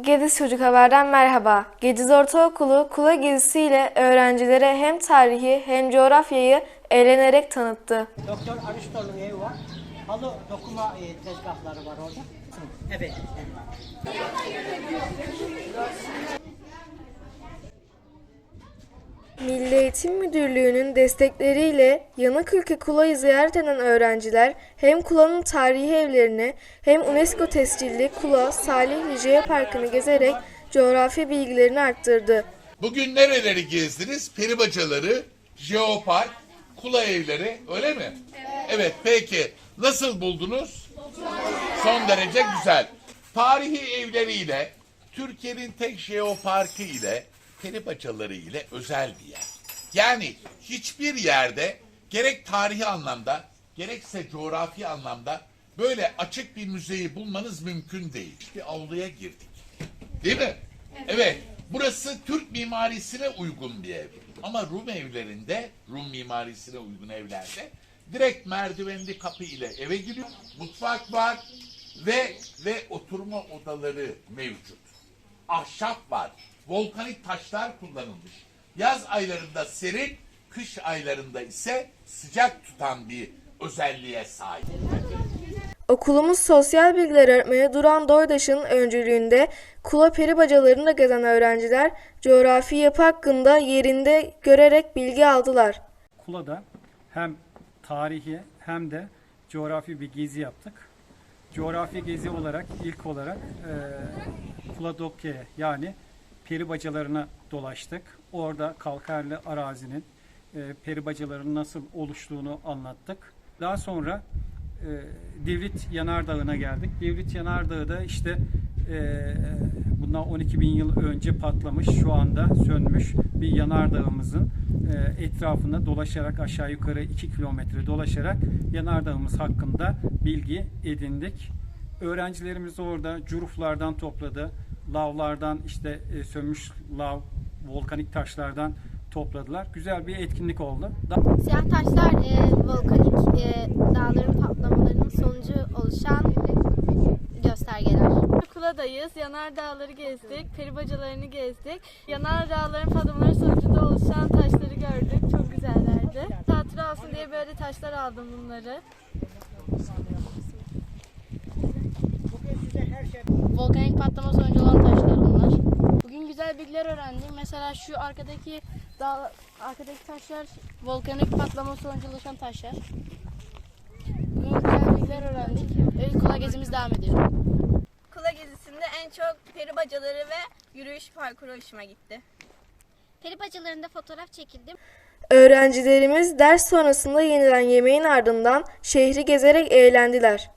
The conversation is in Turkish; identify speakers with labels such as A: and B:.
A: Gediz Çocuk Haber'den merhaba. Gediz Ortaokulu Kula gezisi ile öğrencilere hem tarihi hem coğrafyayı eğlenerek tanıttı.
B: Doktor Aristo'nun evi var. Halı dokuma e, tezgahları var orada. Evet.
A: Milli Eğitim Müdürlüğü'nün destekleriyle Yanıkülke Kula'yı ziyaret eden öğrenciler hem Kula'nın tarihi evlerini hem UNESCO tescilli Kula Salihli Jeoparkı'nı gezerek coğrafi bilgilerini arttırdı.
C: Bugün nereleri gezdiniz? Peribacaları, Jeopark, Kula evleri öyle mi? Evet. peki. Nasıl buldunuz? Son derece güzel. Tarihi evleriyle, Türkiye'nin tek jeoparkı ile, peribacaları ile özel bir yer. Yani hiçbir yerde gerek tarihi anlamda, gerekse coğrafi anlamda böyle açık bir müzeyi bulmanız mümkün değil. Bir avluya girdik. Değil mi? Evet. Burası Türk mimarisine uygun bir ev. Ama Rum evlerinde, Rum mimarisine uygun evlerde direkt merdivenli kapı ile eve giriyor. Mutfak var ve ve oturma odaları mevcut. Ahşap var. Volkanik taşlar kullanılmış. Yaz aylarında serin, kış aylarında ise sıcak tutan bir özelliğe sahip.
A: Okulumuz Sosyal Bilgiler Öğretmeni Duran Doydaş'ın öncülüğünde Kula peri bacalarını da gezen öğrenciler coğrafi yapı hakkında yerinde görerek bilgi aldılar.
D: Kula'da hem tarihi hem de coğrafi bir gezi yaptık. Coğrafi gezi olarak ilk olarak e, Kuladokke'ye yani peri bacalarına dolaştık. Orada kalkarlı arazinin e, peri bacalarının nasıl oluştuğunu anlattık. Daha sonra e, Divrit Yanardağı'na geldik. Divrit Yanardağı da işte e, bundan 12 bin yıl önce patlamış, şu anda sönmüş bir yanardağımızın e, etrafında dolaşarak aşağı yukarı 2 kilometre dolaşarak yanardağımız hakkında bilgi edindik. Öğrencilerimiz orada curuflardan topladı, lavlardan işte e, sönmüş lav, volkanik taşlardan topladılar. Güzel bir etkinlik oldu. Da-
E: Siyah taşlar e, volkanik e, dağların patlamalarının sonucu oluşan göstergeler.
F: Kula'dayız. Yanar dağları gezdik. Peri bacalarını gezdik. Yanar dağların patlamaları sonucunda oluşan taşları gördük. Çok güzellerdi. Hatıra olsun diye böyle taşlar aldım bunları.
G: Volkanik patlama sonucu olan taşlar bunlar. Bugün güzel bilgiler öğrendim. Mesela şu arkadaki dağ, arkadaki taşlar volkanik patlama sonucu oluşan taşlar. Bugün güzel bilgiler öğrendik. Öyle kolay gezimiz devam ediyor.
F: Kula gezisinde en çok peri bacaları ve yürüyüş parkuru hoşuma gitti.
E: Peri bacalarında fotoğraf çekildim.
A: Öğrencilerimiz ders sonrasında yenilen yemeğin ardından şehri gezerek eğlendiler.